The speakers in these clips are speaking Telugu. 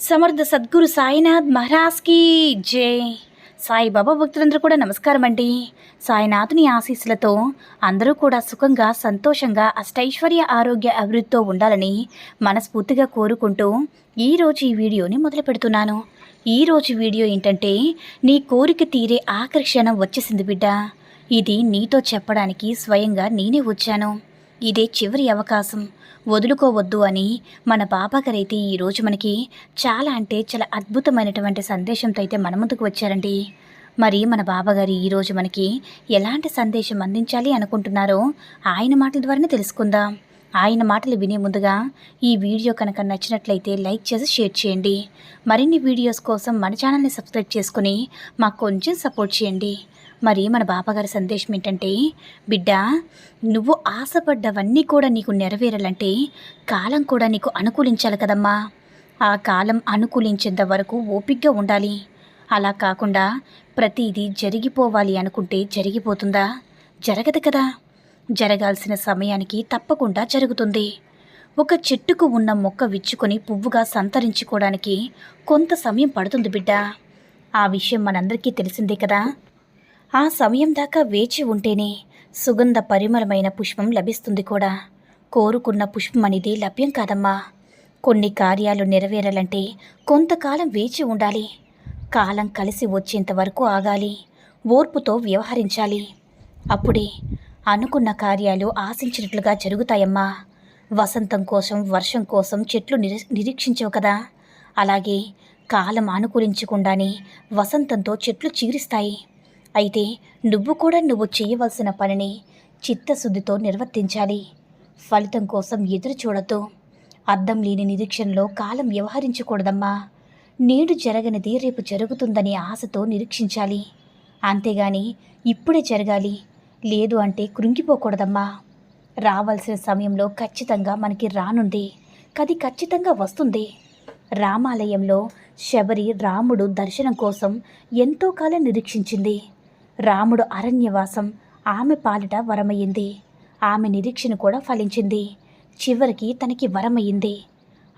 సమర్థ సద్గురు సాయినాథ్ మహారాజ్కి జై. సాయిబాబా భక్తులందరూ కూడా నమస్కారం అండి. సాయినాథుని ఆశీస్సులతో అందరూ కూడా సుఖంగా సంతోషంగా అష్టైశ్వర్య ఆరోగ్య అభివృద్ధితో ఉండాలని మనస్ఫూర్తిగా కోరుకుంటూ ఈరోజు ఈ వీడియోని మొదలు పెడుతున్నాను. ఈరోజు వీడియో ఏంటంటే నీ కోరిక తీరే ఆకర్షణ వచ్చేసింది బిడ్డ. ఇది నీతో చెప్పడానికి స్వయంగా నేనే వచ్చాను. ఇదే చివరి అవకాశం. వదులుకోవద్దు అని మన పాపకరైతే ఈరోజు మనకి చాలా అంటే చాలా అద్భుతమైనటువంటి సందేశంతో అయితే మన ముందుకు వచ్చారండి. మరి మన బాబాగారు ఈరోజు మనకి ఎలాంటి సందేశం అందించాలి అనుకుంటున్నారో ఆయన మాటల ద్వారానే తెలుసుకుందాం. ఆయన మాటలు వినే ముందుగా ఈ వీడియో కనుక నచ్చినట్లయితే లైక్ చేసి షేర్ చేయండి. మరిన్ని వీడియోస్ కోసం మన ఛానల్ని సబ్స్క్రైబ్ చేసుకుని మాకు కొంచెం సపోర్ట్ చేయండి. మరి మన బాబాగారి సందేశం ఏంటంటే బిడ్డ నువ్వు ఆశపడ్డవన్నీ కూడా నీకు నెరవేరాలంటే కాలం కూడా నీకు అనుకూలించాలి కదమ్మా. ఆ కాలం అనుకూలించేంత వరకు ఓపిగ్గా ఉండాలి. అలా కాకుండా ప్రతిదీ జరిగిపోవాలి అనుకుంటే జరిగిపోతుందా? జరగదు కదా. జరగాల్సిన సమయానికి తప్పకుండా జరుగుతుంది. ఒక చెట్టుకు ఉన్న మొక్క విచ్చుకొని పువ్వుగా సంతరించుకోవడానికి కొంత సమయం పడుతుంది బిడ్డ. ఆ విషయం మనందరికీ తెలిసిందే కదా. ఆ సమయం దాకా వేచి ఉంటేనే సుగంధ పరిమళమైన పుష్పం లభిస్తుంది కూడా. కోరుకున్న పుష్పం అనేది లభ్యం కాదమ్మా. కొన్ని కార్యాలు నెరవేరాలంటే కొంతకాలం వేచి ఉండాలి. కాలం కలిసి వచ్చేంత వరకు ఆగాలి. ఓర్పుతో వ్యవహరించాలి. అప్పుడే అనుకున్న కార్యాలు ఆశించినట్లుగా జరుగుతాయమ్మా. వసంతం కోసం వర్షం కోసం చెట్లు నిరీ నిరీక్షించవు కదా. అలాగే కాలం అనుకూలించకుండానే వసంతంతో చెట్లు చీరిస్తాయి. అయితే నువ్వు కూడా నువ్వు చేయవలసిన పనిని చిత్తశుద్ధితో నిర్వర్తించాలి. ఫలితం కోసం ఎదురు చూడద్దు. అర్థం లేని నిరీక్షణలో కాలం వ్యవహరించకూడదమ్మా. నేడు జరగనిది రేపు జరుగుతుందని ఆశతో నిరీక్షించాలి. అంతేగాని ఇప్పుడే జరగాలి. లేదు అంటే కృంగిపోకూడదమ్మా. రావాల్సిన సమయంలో ఖచ్చితంగా మనకి రానుంది. కది ఖచ్చితంగా వస్తుంది. రామాలయంలో శబరి రాముడు దర్శనం కోసం ఎంతో కాలం నిరీక్షించింది. రాముడు అరణ్యవాసం. ఆమె పాలిట వరమయ్యింది. ఆమె నిరీక్షణ కూడా ఫలించింది. చివరికి తనకి వరమయ్యింది.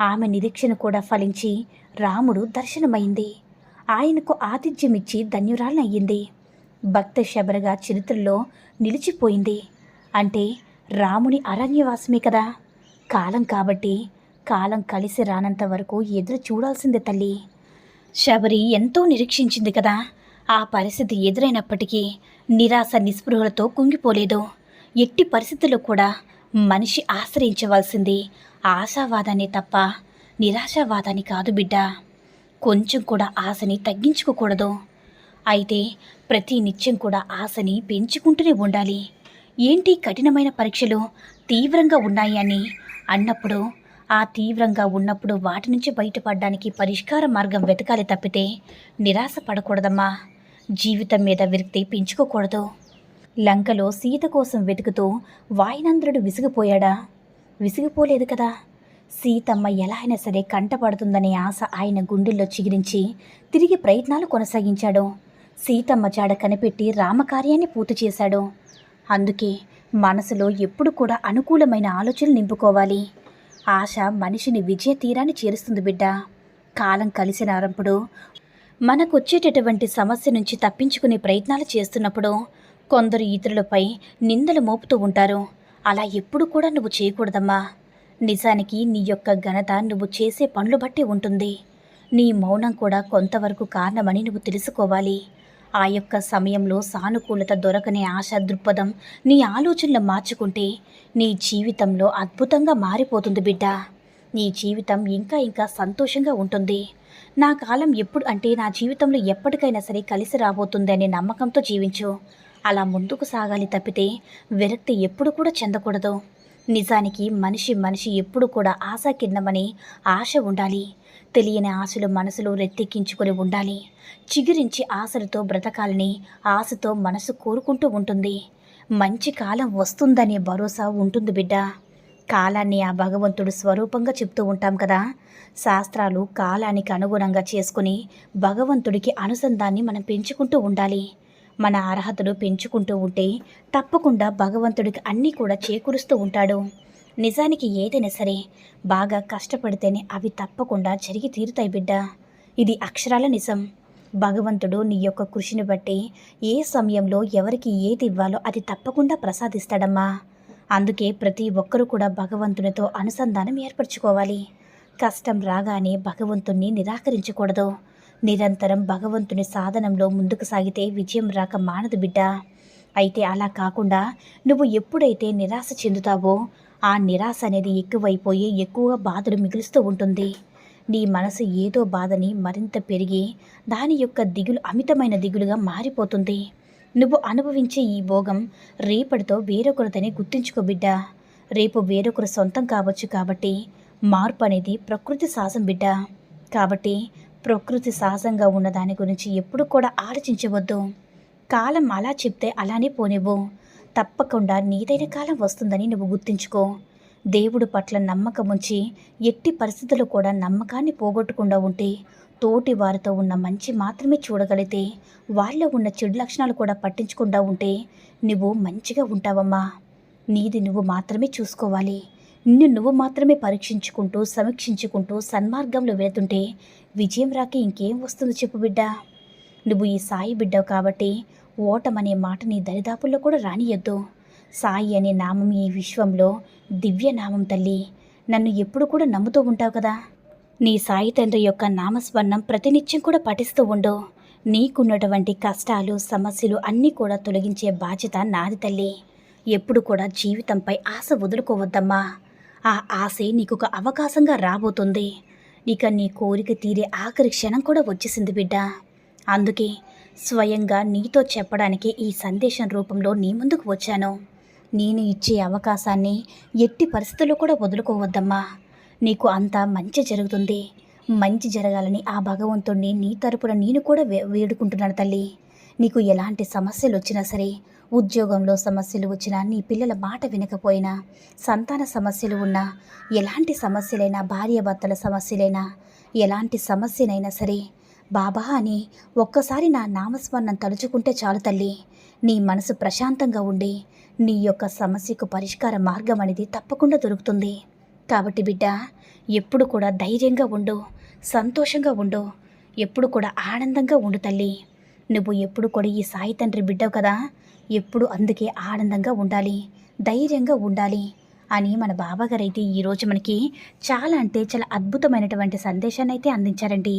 ఆమె నిరీక్షణ కూడా ఫలించి రాముడు దర్శనమైంది ఆయనకు ఆతిథ్యమిచ్చి ధన్యురాలయ్యింది. భక్త శబరగా చరిత్రలో నిలిచిపోయింది. అంటే రాముని అరణ్యవాసమే కదా. కాలం కాబట్టి కాలం కలిసి రానంత వరకు ఎదురు చూడాల్సిందే తల్లి. శబరి ఎంతో నిరీక్షించింది కదా. ఆ పరిస్థితి ఎదురైనప్పటికీ నిరాశ నిస్పృహలతో కుంగిపోలేదు. ఎట్టి పరిస్థితుల్లో కూడా మనిషి ఆశ్రయించవలసింది ఆశావాదాన్ని తప్ప నిరాశావాదాన్ని కాదు బిడ్డ. కొంచెం కూడా ఆశని తగ్గించుకోకూడదు. అయితే ప్రతి నిత్యం కూడా ఆశని పెంచుకుంటూనే ఉండాలి. ఏంటి కఠినమైన పరీక్షలు తీవ్రంగా ఉన్నాయి అని అన్నప్పుడు ఆ తీవ్రంగా ఉన్నప్పుడు వాటి నుంచి బయటపడడానికి పరిష్కార మార్గం వెతకాలి తప్పితే నిరాశ పడకూడదమ్మా. జీవితం మీద విరక్తి పెంచుకోకూడదు. లంకలో సీత కోసం వెతుకుతూ వాయునంద్రుడు విసిగిపోయాడా? విసిగిపోలేదు కదా. సీతమ్మ ఎలా అయినా సరే కంటపడుతుందనే ఆశ ఆయన గుండెల్లో చిగిరించి తిరిగి ప్రయత్నాలు కొనసాగించాడు. సీతమ్మ జాడ కనిపెట్టి రామకార్యాన్ని పూర్తి చేశాడు. అందుకే మనసులో ఎప్పుడు కూడా అనుకూలమైన ఆలోచనలు నింపుకోవాలి. ఆశ మనిషిని విజయ తీరాన్ని చేరుస్తుంది బిడ్డ. కాలం కలిసినారప్పుడు మనకొచ్చేటటువంటి సమస్య నుంచి తప్పించుకునే ప్రయత్నాలు చేస్తున్నప్పుడు కొందరు ఇతరులపై నిందలు మోపుతూ ఉంటారు. అలా ఎప్పుడు కూడా నువ్వు చేయకూడదమ్మా. నిజానికి నీ యొక్క ఘనత నువ్వు చేసే పనులు బట్టి ఉంటుంది. నీ మౌనం కూడా కొంతవరకు కారణమని నువ్వు తెలుసుకోవాలి. ఆ యొక్క సమయంలో సానుకూలత దొరకనే ఆశ దృక్పథం నీ ఆలోచనలు మార్చుకుంటే నీ జీవితంలో అద్భుతంగా మారిపోతుంది బిడ్డ. నీ జీవితం ఇంకా ఇంకా సంతోషంగా ఉంటుంది. నా కాలం ఎప్పుడు అంటే నా జీవితంలో ఎప్పటికైనా సరే కలిసి రాబోతుందనే నమ్మకంతో జీవించు. అలా ముందుకు సాగాలి తప్పితే విరక్తి ఎప్పుడు కూడా చెందకూడదు. నిజానికి మనిషి మనిషి ఎప్పుడు కూడా ఆశాకిర్ణమని ఆశ ఉండాలి. తెలియని ఆశలు మనసులో రెత్తెక్కించుకొని ఉండాలి. చిగురించి ఆశలతో బ్రతకాలని ఆశతో మనసు కోరుకుంటూ ఉంటుంది. మంచి కాలం వస్తుందనే భరోసా ఉంటుంది బిడ్డ. కాలాన్ని ఆ భగవంతుడు స్వరూపంగా చెప్తూ ఉంటాం కదా. శాస్త్రాలు కాలానికి అనుగుణంగా చేసుకుని భగవంతుడికి అనుసంధాన్ని మనం పెంచుకుంటూ ఉండాలి. మన అర్హతలు పెంచుకుంటూ ఉంటే తప్పకుండా భగవంతుడికి అన్నీ కూడా చేకూరుస్తూ ఉంటాడు. నిజానికి ఏదైనా సరే బాగా కష్టపడితేనే అవి తప్పకుండా జరిగి తీరుతాయి బిడ్డ. ఇది అక్షరాల నిజం. భగవంతుడు నీ యొక్క కృషిని బట్టి ఏ సమయంలో ఎవరికి ఏది ఇవ్వాలో అది తప్పకుండా ప్రసాదిస్తాడమ్మా. అందుకే ప్రతి ఒక్కరూ కూడా భగవంతునితో అనుసంధానం ఏర్పరచుకోవాలి. కష్టం రాగానే భగవంతుణ్ణి నిరాకరించకూడదు. నిరంతరం భగవంతుని సాధనంలో ముందుకు సాగితే విజయం రాక మానదు బిడ్డ. అయితే అలా కాకుండా నువ్వు ఎప్పుడైతే నిరాశ చెందుతావో ఆ నిరాశ అనేది ఎక్కువైపోయి ఎక్కువ బాధలు మిగులుస్తూ ఉంటుంది. నీ మనసు ఏదో బాధని మరింత పెరిగి దాని యొక్క దిగులు అమితమైన దిగులుగా మారిపోతుంది. నువ్వు అనుభవించే ఈ భోగం రేపటితో వేరొకరిదని గుర్తుంచుకో బిడ్డ. రేపు వేరొకరు సొంతం కావచ్చు కాబట్టి మార్పు అనేది ప్రకృతి సహజం బిడ్డ. కాబట్టి ప్రకృతి సహజంగా ఉన్న దాని గురించి ఎప్పుడు కూడా ఆలోచించవద్దు. కాలం అలా చెప్తే అలానే పోనివ్వు. తప్పకుండా నీదైన కాలం వస్తుందని నువ్వు గుర్తుంచుకో. దేవుడు పట్ల నమ్మకం ఉంచి ఎట్టి పరిస్థితులు కూడా నమ్మకాన్ని పోగొట్టకుండా ఉంటే తోటి వారితో ఉన్న మంచి మాత్రమే చూడగలిగితే వాళ్ళలో ఉన్న చెడు లక్షణాలు కూడా పట్టించకుండా ఉంటే నువ్వు మంచిగా ఉంటావమ్మా. నీది నువ్వు మాత్రమే చూసుకోవాలి. నిన్ను నువ్వు మాత్రమే పరీక్షించుకుంటూ సమీక్షించుకుంటూ సన్మార్గంలో వెళుతుంటే విజయం రాక ఇంకేం వస్తుందో చెప్పు బిడ్డ. నువ్వు ఈ సాయి బిడ్డవు కాబట్టి ఓటమనే మాట నీ దరిదాపుల్లో కూడా రానియొద్దు. సాయి అనే నామం ఈ విశ్వంలో దివ్య నామం తల్లి. నన్ను ఎప్పుడు కూడా నమ్ముతూ ఉంటావు కదా. నీ సాయి తండ్రి యొక్క నామస్మరణం ప్రతినిత్యం కూడా పఠిస్తూ ఉండు. నీకున్నటువంటి కష్టాలు సమస్యలు అన్నీ కూడా తొలగించే బాధ్యత నాది తల్లి. ఎప్పుడు కూడా జీవితంపై ఆశ వదులుకోవద్దమ్మా. ఆ ఆశే నీకు ఒక అవకాశంగా రాబోతుంది. ఇక నీ కోరిక తీరే ఆఖరి క్షణం కూడా వచ్చేసింది బిడ్డ. అందుకే స్వయంగా నీతో చెప్పడానికి ఈ సందేశం రూపంలో నీ ముందుకు వచ్చాను. నేను ఇచ్చే అవకాశాన్ని ఎట్టి పరిస్థితుల్లో కూడా వదులుకోవద్దమ్మా. నీకు అంతా మంచి జరుగుతుంది. మంచి జరగాలని ఆ భగవంతుణ్ణి నీ తరపున నేను కూడా వే వేడుకుంటున్నాను తల్లి. నీకు ఎలాంటి సమస్యలు వచ్చినా సరే ఉద్యోగంలో సమస్యలు వచ్చినా నీ పిల్లల మాట వినకపోయినా సంతాన సమస్యలు ఉన్నా ఎలాంటి సమస్యలైనా భార్యాభర్తల సమస్యలైనా ఎలాంటి సమస్యనైనా సరే బాబా అని ఒక్కసారి నా నామస్మరణం తలుచుకుంటే చాలు తల్లి. నీ మనసు ప్రశాంతంగా ఉండి నీ యొక్క సమస్యకు పరిష్కార మార్గం అనేది తప్పకుండా దొరుకుతుంది. కాబట్టి బిడ్డ ఎప్పుడు కూడా ధైర్యంగా ఉండు సంతోషంగా ఉండు ఎప్పుడు కూడా ఆనందంగా ఉండు తల్లి. నువ్వు ఎప్పుడు కూడా ఈ సాయి తండ్రి బిడ్డవు కదా ఎప్పుడు అందుకే ఆనందంగా ఉండాలి ధైర్యంగా ఉండాలి అని మన బాబాగారు అయితే ఈరోజు మనకి చాలా అంటే చాలా అద్భుతమైనటువంటి సందేశాన్ని అయితే అందించారండి.